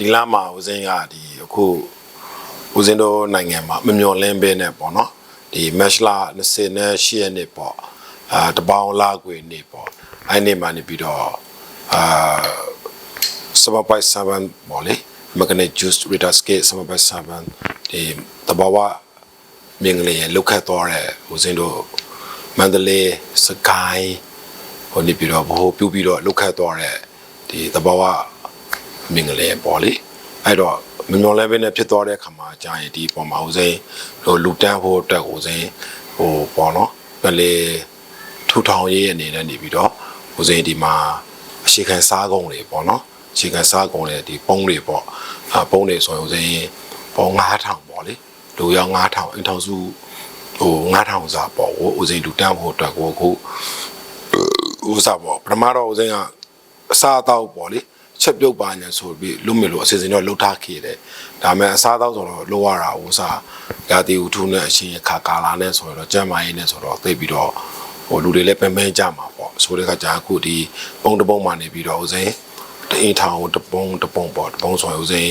ဒီလမှာဦးစင်းကဒီအခုဦးစင်းတို့နိုင်ငံမှာမမျော်လင့်ပဲနဲ့ပေါ့နော်ဒီမက်လာ28ရက်နေ့ပေါ့အာတပေါင်းလာခွေနေ့ပေါ့အဲ့နေ့မှာနေပြီးတော့အာစမပိုက်ဆဗန်ပေါ့လေမကနေ juice reader scale စမပိုက်ဆဗန်ဒီတဘာဝမြင်ကလေးလောက်ခတ်သွားတဲ့ဦးစင်းတို့မန္တလေးစကိုင်းဟိုနေပြီးတော့ဘိုးပြူပြီးတော့လောက်ခတ်သွားတဲ့ဒီတဘာဝ မင်္ဂလာပေါ့လေအဲ့တော့မမျော်လဲပဲနဲ့ဖြစ်သွားတဲ့ခါမှာကြာရင်ဒီပုံမှာဦးစိန်ဟိုလူတန်းဖို့အတွက်ဦးစိန်ဟိုပေါ့နော်ပလေထူထောင်ရေးအနေနဲ့နေပြီးတော့ဦးစိန်ဒီမှာအရှိခံစားကုန်တွေပေါ့နော်အရှိခံစားကုန်တွေဒီပုံးတွေပေါ့အပုံးတွေဆိုရင်ဦးစိန်ပုံ9000ပေါ့လေလူရောက်9000အင်ထောင်စုဟို9000စာပေါ့ကိုဦးစိန်လူတန်းဖို့အတွက်ကိုအခုဦးစားပေါ့ပထမတော့ဦးစိန်ကအစားအသောက်ပေါ့လေ ချက်ပြုတ်ပါညာဆိုပြီးလူမေလို့အစီအစဉ်တော့လှုပ်ထားခဲ့တယ်ဒါပေမဲ့အစားအသောက်ဆိုတော့လိုရတာဥစားရာတီဥထုနဲ့အရှင်ခါကာလာနဲ့ဆိုတော့ကျမ်းမာရေးနဲ့ဆိုတော့သိပြီးတော့ဟိုလူတွေလည်းပင်ပန်းကြမှာပေါ့ဆိုတဲ့ခါကျအခုဒီပုံတပုံမှနေပြီးတော့ဥစဉ်တအိမ်ထောင်တပုံတပုံပေါ့တပုံဆိုရင်ဥစဉ်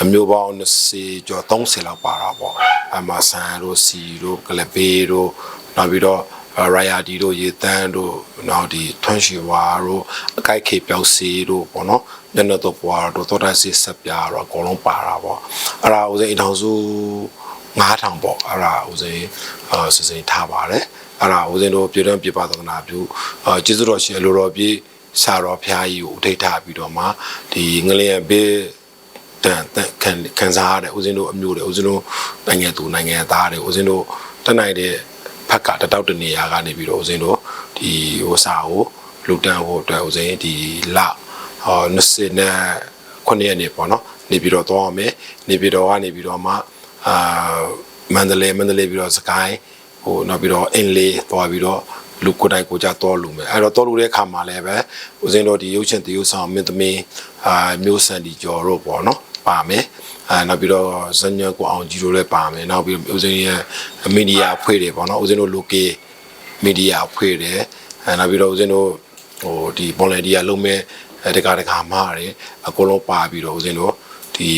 အမျိုးပေါင်း20ကျော်30လောက်ပါတာပေါ့အမဆန်တို့စီတို့ကလပေတို့နောက်ပြီးတော့ ရိုင်ယာဒီတို့ရေတန်းတို့နောက်ဒီထွန်းရှီဝါတို့အကိုက်ခေပြောက်စီတို့ပေါ့နော်ညနေတော့ပွားတို့တော်တစီဆက်ပြတော့အကုန်လုံးပါတာပေါ့အဲ့ဒါဦးစိန်အထောင်စု9000ပေါ့အဲ့ဒါဦးစိန်အာစစိန်ထားပါတယ်အဲ့ဒါဦးစိန်တို့ပြည်တွင်းပြည်ပသဒနာပြုအာကျေးဇူးတော်ရှင်လိုတော်ပြည်ဆာတော်ဖျားကြီးကိုဥထိတ်ထားပြီးတော့မှဒီငလျင်ဘေးတန်တန်ခံခံစားရတဲ့ဦးဇင်းတို့အမျိုးတွေဦးဇင်းတို့နိုင်ငံသူနိုင်ငံသားတွေဦးဇင်းတို့တက်နိုင်တဲ့ ဖက်ကတတောက်တနေရာကနေပြီးတော့ဦးဇင်းတို့ဒီဟိုစာကိုလူတန်းဟိုအတွက်ဦးဇင်းဒီလဟော20နဲ့9ရက်နေပေါ့နော်နေပြီးတော့သွားအောင်မယ်နေပြီးတော့ကနေပြီးတော့မှအာမန္တလေးမန္တလေးပြီးတော့စကိုင်းဟိုနောက်ပြီးတော့အင်းလေးသွားပြီးတော့လူကိုယ်တိုင်ကိုကြတော့လူမယ်အဲ့တော့တော်လူတဲ့ခါမှာလည်းပဲဦးဇင်းတို့ဒီရုပ်ရှင်တရုပ်ဆောင်မင်းသမီးအာမျိုးစံဒီကျော်တို့ပေါ့နော်ပါမယ် အဲနောက်ပြီးတော့ဇညကိုအောင်ကြီးတို့လည်းပါမယ်နောက်ပြီးဦးဇင်းရဲ့မီဒီယာဖွဲ့တွေပေါ့နော်ဦးဇင်းတို့ local မီဒီယာဖွဲ့တယ်အဲနောက်ပြီးတော့ဦးဇင်းတို့ဟိုဒီ volunteer လုပ်မဲ့တက္ကရာမတွေအကုန်လုံးပါပြီးတော့ဦးဇင်းတို့ဒီ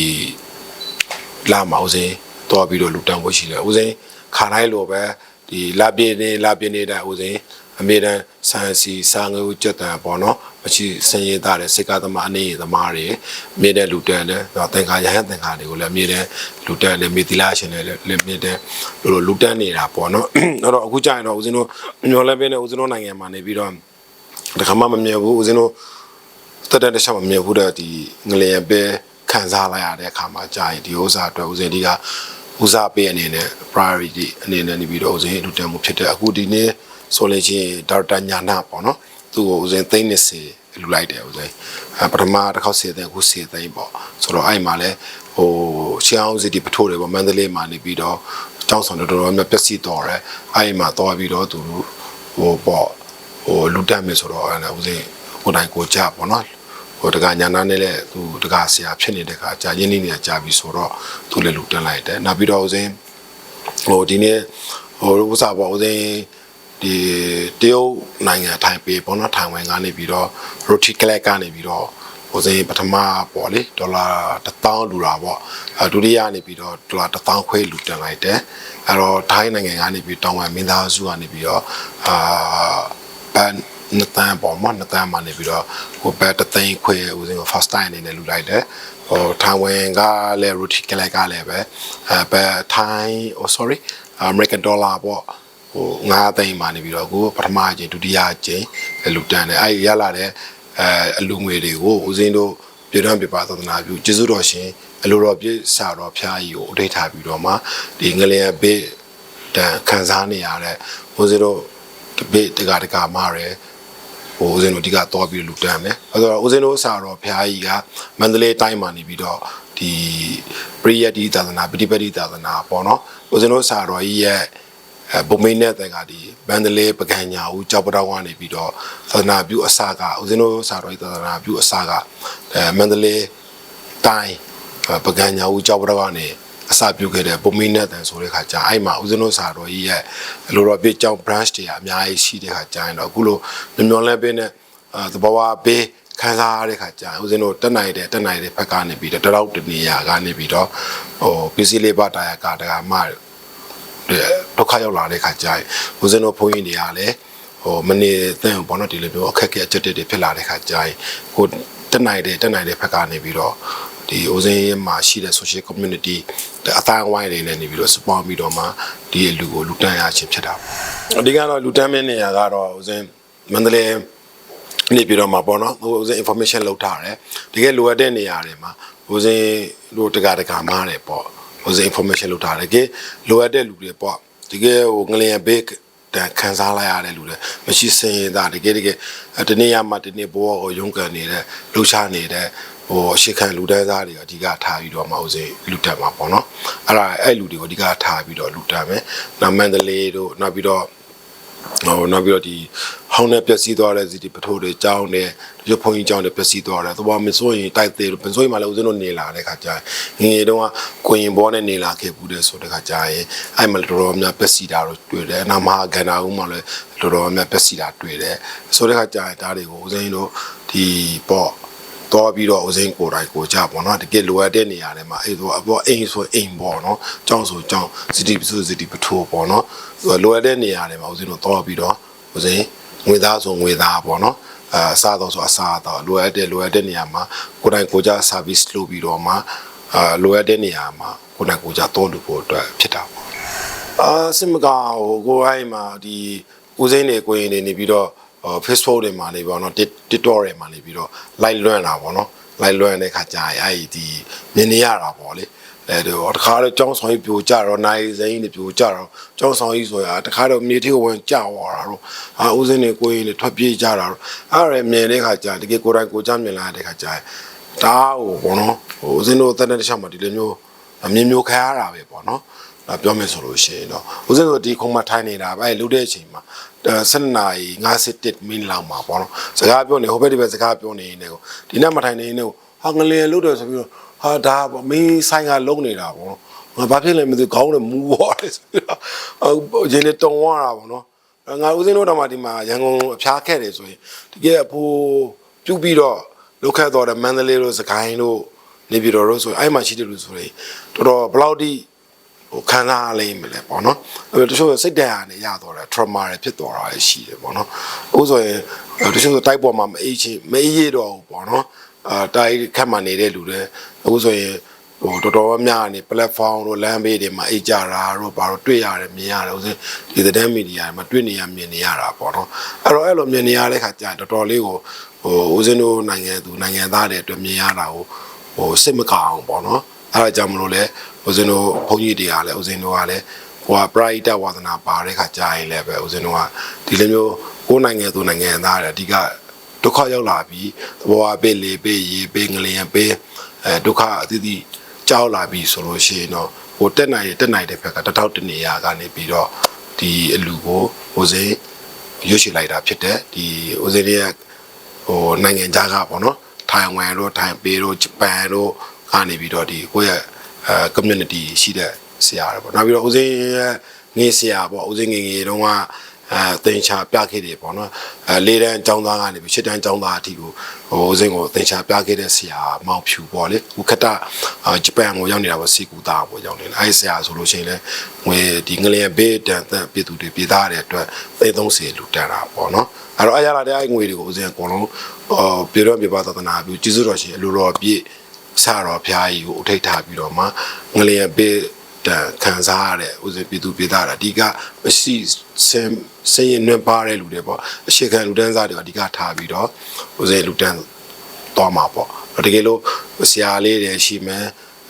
လာမဦးဇင်းတော့ပြီးတော့လူတန်းဖို့ရှိတယ်ဦးဇင်းခါတိုင်းလိုပဲဒီလာပြင်းနေလာပြင်းနေတဲ့ဦးဇင်းအမေတန်းဆန်စီစာငွေကြက်တံပေါ့နော် မရှိစင်ရည်သားတဲ့စိတ်ကသမားအနေသမားတွေအမြဲတမ်းလူတန်းတယ်တော့သင်္ခါရဟန်းသင်္ခါတွေကိုလည်းအမြဲတမ်းလူတန်းတယ်မေသီလာရှင်တွေလည်းအမြဲတမ်းလိုလူတန်းနေတာပေါ့နော်အဲ့တော့အခုကြာရင်တော့ဦးဇင်းတို့မျော်လဲပေးနေဦးဇင်းတို့နိုင်ငံမှာနေပြီးတော့တခါမှမမြင်ဘူးဦးဇင်းတို့တက်တဲ့တခြားမမြင်ဘူးတဲ့ဒီငလျင်ပဲခံစားလိုက်ရတဲ့အခါမှာကြာရင်ဒီဥစ္စာအတွက်ဦးဇင်းဒီကဦးစားပေးအနေနဲ့ priority အနေနဲ့နေပြီးတော့ဦးဇင်းလူတန်းမှုဖြစ်တဲ့အခုဒီနေ့ဆိုလို့ချင်းဒေါက်တာညာနာပေါ့နော် သူ့ကိုဦးဇင်းသိန်း20လူလိုက်တယ်ဦးဇင်းအပထမတစ်ခေါက်စေတဲ့အခုစေသိန်းပေါ့ဆိုတော့အဲ့မှာလဲဟိုရှေးအောင်စီတီပထိုးတယ်ပေါ့မန္တလေးမှာနေပြီးတော့ကျောင်းဆောင်တော်တော်များပြက်စီတော်ရဲအဲ့မှာတော့ပြီးတော့သူဟိုပေါ့ဟိုလူတက်မယ်ဆိုတော့အဲ့ဒါဦးဇင်းကိုယ်တိုင်ကိုကြပေါ့နော်ဟိုတကညာနာနဲ့လည်းသူတကဆရာဖြစ်နေတဲ့ခါကြာရင်းနှီးနေကြာပြီဆိုတော့သူလည်းလူတက်လိုက်တယ်နောက်ပြီးတော့ဦးဇင်းဟိုဒီနေ့ဟိုဥစားပေါ့ဦးဇင်း ဒီတရုတ်နိုင်ငံထိုင်ပေပေါ့နော်ထိုင်ဝမ်ကနေပြီးတော့ roti click ကနေပြီးတော့ဟိုစိပထမပေါ့လေဒေါ်လာ1000လူတာပေါ့အဲဒုတိယနေပြီးတော့ဒေါ်လာ1000ခွဲလူတင်လိုက်တယ်အဲတော့ထိုင်းနိုင်ငံကနေပြီးတောင်ဝမ်မင်းသားစုကနေပြီးတော့အာပန်နှစ်တန်းပေါ့မနှစ်တန်းမှနေပြီးတော့ဟိုဘက်တသိန်းခွဲဦးစင်းကို first time အနေနဲ့လူလိုက်တယ်ဟိုထိုင်ဝမ်ကလည်း roti click ကလည်းပဲအဲဘက်ထိုင်း oh sorry American dollar ပေါ့ ဟို9သိန်းမှနေပြီးတော့အခုပထမအကြိမ်ဒုတိယအကြိမ်လူတန်းတယ်အဲ့ရလာတဲ့အဲအလူငွေတွေကိုဦးစင်းတို့ပြည်တော်ပြပါသဒနာပြုကျေးဇူးတော်ရှင်အလိုတော်ပြည့်စာတော်ဖျားကြီးကိုအထိတ်ထားပြီးတော့မှဒီငလျင်ဘေးတန်ခံစားနေရတဲ့ဦးစင်းတို့ဘေးတကတကမားရယ်ဟိုဦးဇင်းတို့ဒီကတော့ပြီးလူတန်းမယ်အဲဆိုတော့ဦးဇင်းတို့စာတော်ဘုရားကြီးကမန္တလေးတိုင်းမှာနေပြီးတော့ဒီပရိယတ်တိသာသနာပฏิပတိသာသနာပေါ့နော်ဦးဇင်းတို့စာတော်ကြီးရဲ့ အဲဘုံမင်းနဲ့တဲ့ကဒီမန္တလေးပကံညာဦးကြောက်ပတော်ကနေပြီးတော့သာသနာပြုအစကဦးဇင်းတို့စာတော်ကြီးသာသနာပြုအစကအဲမန္တလေးတိုင်းပကံညာဦးကြောက်ပတော်ကနေအစပြုခဲ့တဲ့ပုံမင်းနဲ့တန်ဆိုတဲ့ခါကျအဲ့မှာဦးဇင်းတို့စာတော်ကြီးရဲ့လိုတော်ပြကြောင်း branch တွေအများကြီးရှိတဲ့ခါကျရင်တော့အခုလိုမျောမျောလဲပေးနဲ့အာသဘောဝပေးခံခံစားရတဲ့ခါကြာဦးဇင်းတို့တက်နိုင်တဲ့တက်နိုင်တဲ့ဘက်ကနေပြီးတော့တရောက်တနေရကနေပြီးတော့ဟိုပစ္စည်းလေးပါတာယာကတကမ ဒုက္ခရောက်လာတဲ့ခါကြာဦးဇင်းတို့ဘုန်းကြီးတွေကလည်းဟိုမနေတဲ့ဘောနော်ဒီလိုမျိုးအခက်အခဲအကျက်တွေဖြစ်လာတဲ့ခါကြာကိုတက်နိုင်တဲ့တက်နိုင်တဲ့ဘက်ကနေပြီးတော့ဒီဦးဇင်းမှာရှိတဲ့ social community အတိုင်းဝိုင်းတွေနဲ့နေပြီးတော့ support ပြီးတော့မှဒီလူကိုလူတန်းရခြင်းဖြစ်တာပေါ့အဓိကတော့လူတန်းမင်းနေရကတော့ဦးဇင်းမန္တလေးနေပြီးတော့မှာပေါ့နော်ဟိုဦးဇင်း information လောက်ထားတယ်တကယ်လိုအပ်တဲ့နေရာတွေမှာဦးဇင်းတို့တကတကမားတယ်ပေါ့ ဦးဇင်း information လောက်ထားတယ်ကဲလိုအပ်တဲ့လူတွေပေါ့တကယ်ဟိုငလျင်ဘေးတန်ခံစားလိုက်ရတဲ့လူတွေမရှိစင်ရတာတကယ်တကယ်တနေ့ရမှတနေ့ဘောကိုရုန်းကန်နေတဲ့လှူရှားနေတဲ့ဟိုရှေ့ခံလူတန်းသားတွေအဓိကထားပြီးတော့မဟုတ်စေလူတက်မှာပေါ့နော်အဲ့ဒါအဲ့လူတွေကိုအဓိကထားပြီးတော့လူတက်မယ်နောက်မန္တလေးတို့နောက်ပြီးတော့ဟိုနောက်ပြီးတော့ဒီ ဟောင်းနဲ့ပျက်စီးသွားတဲ့စီဒီပထိုးတွေကြောင်းတဲ့ဒီဘုန်းကြီးကြောင်းတွေပျက်စီးသွားတယ်သဘောမစိုးရင်တိုက်သေးလို့ပင်စိုးရင်မှလည်းဦးဇင်းတို့နေလာတဲ့ခါကျရင်ငငယ်တုန်းကကိုရင်ဘောနဲ့နေလာခဲ့ဘူးတဲ့ဆိုတဲ့ခါကျရင်အဲ့မှာတော်တော်များပျက်စီးတာတော့တွေ့တယ်နောက်မှာကန္နာဦးမှလည်းတော်တော်များပျက်စီးတာတွေ့တယ်ဆိုတဲ့ခါကျရင်ဒါတွေကိုဦးဇင်းတို့ဒီပေါ့တော့ပြီးတော့ဦးစိန်ကိုယ်တိုင်ကိုကြပေါ့နော်တကယ်လိုအပ်တဲ့နေရာတွေမှာအဲ့ဆိုအပေါ်အိမ်ဆိုအိမ်ပေါ့နော်ကြောင်းဆိုကြောင်းစီတီဆိုစီတီပထိုးပေါ့နော်လိုအပ်တဲ့နေရာတွေမှာဦးစိန်တို့တော့ပြီးတော့ဦးစိန် ငွေသားဆိုငွေသားပေါ့နော်အအစားတော့ဆိုအစားတော့လိုအပ်တဲ့လိုအပ်တဲ့နေရာမှာကိုယ်တိုင်ကိုကြ service လုပ်ပြီးတော့မှအာလိုအပ်တဲ့နေရာမှာကိုယ်တိုင်ကိုကြတော့လို့ဖို့အတွက်ဖြစ်တာပေါ့အာစင်မကဟိုကိုအိုင်းမှာဒီဦးစိန်နေကိုရင်နေနေပြီးတော့ Facebook တွေမှာနေပေါ့နော် TikTok တွေမှာနေပြီးတော့ live လွှင့်တာပေါ့နော် live လွှင့်တဲ့ခါကြာရင်အဲ့ဒီမြင်နေရတာပေါ့လေ အဲတော့တခါတော့ចောင်းဆောင်ကြီးပြိုကြတော့နိုင်စိမ်းတွေပြိုကြတော့ចောင်းဆောင်ကြီးဆိုရတခါတော့မြေထိဝင်ကြသွားတာတော့အာဦးစင်းတွေကိုရင်တွေထွက်ပြေးကြတာတော့အဲ့ရမြင်တဲ့ခါကြာတကယ်ကိုယ်တိုင်ကိုကြမြင်လာတဲ့ခါကြာဒါဟိုပေါ့နော်ဟိုဦးစင်းတို့တက်တဲ့တစ်ချက်မှာဒီလိုမျိုးအမြင်မျိုးခံရတာပဲပေါ့နော်ဒါပြောမယ်ဆိုလို့ရှိရင်တော့ဦးစင်းတို့ဒီခုံမထိုင်းနေတာပဲလူတဲ့အချိန်မှာ7နာရီ51မိနစ်လောက်မှာပေါ့နော်စကားပြောနေဟိုဘက်ဒီဘက်စကားပြောနေနေကိုဒီနေ့မထိုင်နေနေကိုဟာငလျင်လို့တယ်ဆိုပြီးတော့ ဟာဒါပေါ့မင်းဆိုင်ကလုံးနေတာပေါ့နော်ငါဘာဖြစ်လဲမသိခေါင်းနဲ့မူသွားတယ်ဆိုပြီးတော့အရင်လေးတုံသွားတာပေါ့နော်ငါဦးစင်းတို့တော့မှဒီမှာရန်ကုန်အဖျားခဲ့တယ်ဆိုရင်တကယ်အဖိုးပြုတ်ပြီးတော့လောက်ခတ်တော်တဲ့မန္တလေးတို့စကိုင်းတို့နေပြည်တော်တို့ဆိုရင်အဲ့မှာရှိတယ်လို့ဆိုရင်တော်တော်ဘယ်လောက်ထိဟိုခံစားလိမ့်မလဲပေါ့နော်အဲ့တချို့စိတ်တရာနဲ့ရတော့တယ် trauma တွေဖြစ်သွားတာရှိတယ်ပေါ့နော်ဥဆိုရင်တချို့တိုက်ပေါ်မှာမအေးချင်မအေးရတော့ဘူးပေါ့နော် အာတိုက်ခက်မှနေတဲ့လူတွေအခုဆိုရင်ဟိုတော်တော်များနေ platform တို့ land page တွေမှာအေးကြတာတို့ဘာလို့တွေ့ရတယ်မြင်ရတယ်ဥစဉ်ဒီသတင်းမီဒီယာမှာတွေ့နေရမြင်နေရတာပေါ့နော်အဲ့တော့အဲ့လိုမြင်နေရတဲ့ခါကျတော်တော်လေးကိုဟိုဦးစင်းတို့နိုင်ငံသူနိုင်ငံသားတွေအတွက်မြင်ရတာကိုဟိုစိတ်မကောင်းအောင်ပေါ့နော်အဲ့ဒါကြောင့်မလို့လဲဦးဇင်းတို့ဘုန်းကြီးတွေကလည်းဦးဇင်းတို့ကလည်းဟိုကပရိဒတ်ဝါသနာပါတဲ့ခါကြာရင်လည်းပဲဦးဇင်းတို့ကဒီလိုမျိုးကိုယ်နိုင်ငံသူနိုင်ငံသားတွေအဓိက ဒုက္ခရောက်လာပြီးသဘောအပေးလေပေးရေပေးငလျင်ပေးအဲဒုက္ခအသီးသီးကြောက်လာပြီးဆိုလို့ရှိရင်တော့ဟိုတက်နိုင်တက်နိုင်တဲ့ဘက်ကတထောက်တနေရာကနေပြီးတော့ဒီအလူကိုဦးဇင်းရွှေ့ရှိလိုက်တာဖြစ်တဲ့ဒီဦးဇင်းရဲ့ဟိုနိုင်ငံခြားကပေါ့နော်ထိုင်ဝမ်တို့ထိုင်ပေတို့ဂျပန်တို့ကနေပြီးတော့ဒီကိုယ့်ရဲ့အဲ community ရှိတဲ့ဆရာတွေပေါ့နောက်ပြီးတော့ဦးစင်းရဲ့ငေးဆရာပေါ့ဦးစင်းငေးငေးတုန်းက အဲတင်ချာပြခဲ့တယ်ပေါ့နော်အဲလေးတန်းចောင်းသားကနေပြီးရှစ်တန်းចောင်းသားအထိကိုဟိုဦးစင်းကိုတင်ချာပြခဲ့တဲ့ဆရာမောင်ဖြူပေါ့လေဦးခတဂျပန်ကိုရောက်နေတာပေါ့စီကူသားပေါ့ရောက်နေတာအဲဒီဆရာဆိုလို့ရှိရင်လည်းငွေဒီငလျင်ဘေးတန်တန်ပြည်သူတွေပြည်သားတွေအတွက်သိသုံးစီလူတန်းတာပေါ့နော်အဲ့တော့အရလာတဲ့အဲ့ငွေတွေကိုဦးစင်းအကုန်လုံးဟောပြေတော့ပြပါသဒနာပြုကျေးဇူးတော်ရှင်အလိုတော်ပြည့်ဆရာတော်ဘုရားကြီးကိုအထိတ်ထားပြီးတော့မှငလျင်ပေး တန်ခံစားရတဲ့ဥစဉ်ပြည်သူပြည်သားတာအဓိကမရှိစင်စင်ရင်နှံပါတဲ့လူတွေပေါ့အရှိခံလူတန်းစားတွေအဓိကထားပြီးတော့ဥစဉ်လူတန်းသွားမှာပေါ့တကယ်လို့ဆရာလေးတွေရှိမယ်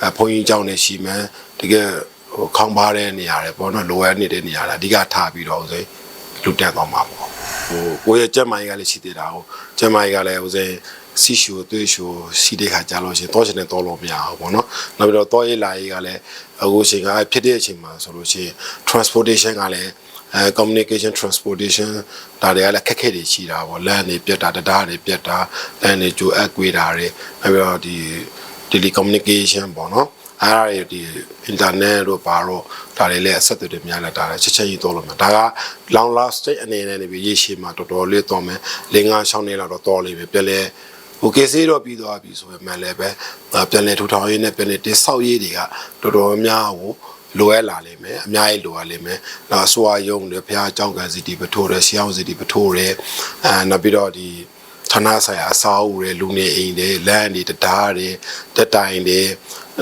အဘုန်းကြီးကျောင်းတွေရှိမယ်တကယ်ဟိုခေါင်းပါတဲ့နေရာတွေပေါ့နော်လိုအပ်နေတဲ့နေရာတွေအဓိကထားပြီးတော့ဥစဉ်လူတန်းသွားမှာပေါ့ဟိုကိုယ့်ရဲ့ကြက်မိုင်းကလည်းရှိသေးတာဟိုကြက်မိုင်းကလည်းဥစဉ် စီရှိုသွေးရှိုစီတဲ့ခါကြာလို့ရှင်တော့ချင်တဲ့တော့လို့မရဘူးပေါ့နော်နောက်ပြီးတော့တော့ရေးလာရေးကလည်းအခုချိန်ကဖြစ်တဲ့အချိန်မှာဆိုလို့ရှိရင် transportation ကလည်းအဲ communication transportation ဒါတွေကလည်းခက်ခဲတွေရှိတာပေါ့လမ်းတွေပြတ်တာတရားတွေပြတ်တာလမ်းတွေကြိုအပ်ကွေးတာတွေနောက်ပြီးတော့ဒီ telecommunication ပေါ့နော်အဲ့ဒါတွေဒီ internet တို့ဘာလို့ဒါတွေလည်းအဆက်အသွယ်တွေများလာတာလည်းချက်ချင်းကြီးတော့လို့မှာဒါက long last stage အနေနဲ့နေပြီးရေရှည်မှာတော်တော်လေးတော့မယ်၄၅၆နှစ်လောက်တော့တော်လေးပဲပြည့်လဲ ဟဟိုကေဆေးတော့ပြီးသွားပြီဆိုပေမဲ့လည်းပဲအာပြန်လည်ထူထောင်ရေးနဲ့ပြန်လည်တိဆောက်ရေးတွေကတော်တော်များများကိုလိုအပ်လာလိမ့်မယ်အများကြီးလိုအပ်လိမ့်မယ်။နောက်အစွာယုံတွေဖះအကြောင်းကန်စီတီပထိုးတယ်ရှေးအောင်စီတီပထိုးတယ်အဲနောက်ပြီးတော့ဒီဌာနဆိုင်ရာအစာအုပ်တွေလူနေအိမ်တွေလမ်းတွေတရားတွေတက်တိုင်တွေ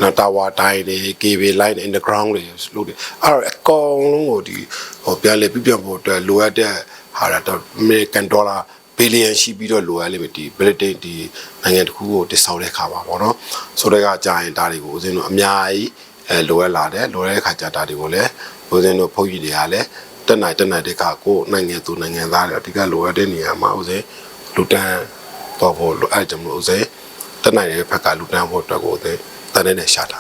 နော်တာဝါတိုင်းတွေ cable line underground တွေလို့တယ်အဲ့တော့အကောင်လုံးကိုဒီဟိုပြန်လေပြပြဖို့အတွက်လိုအပ်တဲ့ဟာတော့ American dollar ဘီလီယံရှိပြီးတော့လိုအပ်လိမ့်မယ်ဒီ Britain ဒီနိုင်ငံတစ်ခုကိုတည်ဆောက်တဲ့ခါပါပေါ့နော်ဆိုတော့ကကြာရင်ဒါတွေကိုဦးဇင်းတို့အများကြီးအဲလိုအပ်လာတယ်လိုအပ်တဲ့ခါကြာဒါတွေကိုလည်းဦးဇင်းတို့ဖုတ်ကြီးတွေကလည်းတက်နိုင်တက်နိုင်တဲ့ခါကိုနိုင်ငံသူနိုင်ငံသားတွေအဓိကလိုအပ်တဲ့နေရာမှာဦးဇင်းလူတန်းတော့ဖို့လိုအပ်ကြမလို့ဦးဇင်းတက်နိုင်တဲ့ဘက်ကလူတန်းဖို့အတွက်ကိုဦးဇင်းတန်းနေတဲ့ရှာတာ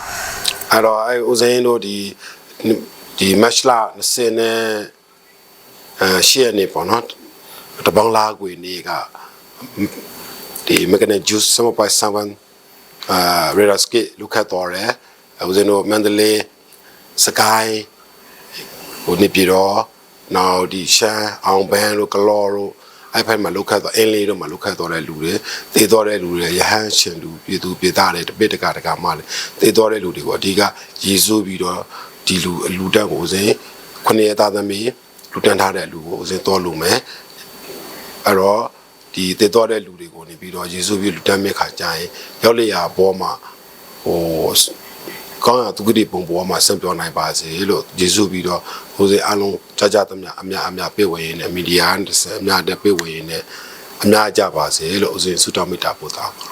အဲ့တော့အဲဦးဇင်းတို့ဒီဒီ match လာ20နဲ့အဲရှေ့နေပေါ့နော် တပန်းလာကွေနေကဒီမကနဂျူးစမပိုင်ဆန်ဝန်အာရေရာစကီလူခတ်တော်ရယ်ဦးဇင်းတို့မန္တလေးစကိုင်းဟိုနေပြည်တော်နောက်ဒီရှမ်းအောင်ဘန်းတို့ကလော်တို့အဲ့ဖက်မှာလုခတ်တော့အင်းလေးတို့မှာလုခတ်တော့တဲ့လူတွေတေတော်တဲ့လူတွေရဟန်းရှင်လူပြည်သူပြည်သားတွေတပိတကတကမှလည်းတေတော်တဲ့လူတွေကိုအဓိကရေစိုးပြီးတော့ဒီလူအလူတက်ကိုဦးဇင်းခုနှစ်ရသားသမီးလူတန်းထားတဲ့လူကိုဦးဇင်းတော်လူမယ် အဲ့တော့ဒီတည်တော်တဲ့လူတွေကိုနေပြီးတော့ယေရှုပြီးလူတမ်းမြခါကြရင်ရောက်လျာဘောမှာဟိုကောင်းရသူကတိပုံပေါ်မှာဆက်ပြောနိုင်ပါစေလို့ယေရှုပြီးတော့ဟိုစေအလုံးကြကြသမျှအများအများပြေဝရင်နဲ့မီဒီယာနဲ့အများတဲ့ပြေဝရင်နဲ့အများကြပါစေလို့ဦးဇင်းဆုတောင်းမေတ္တာပို့တာပါ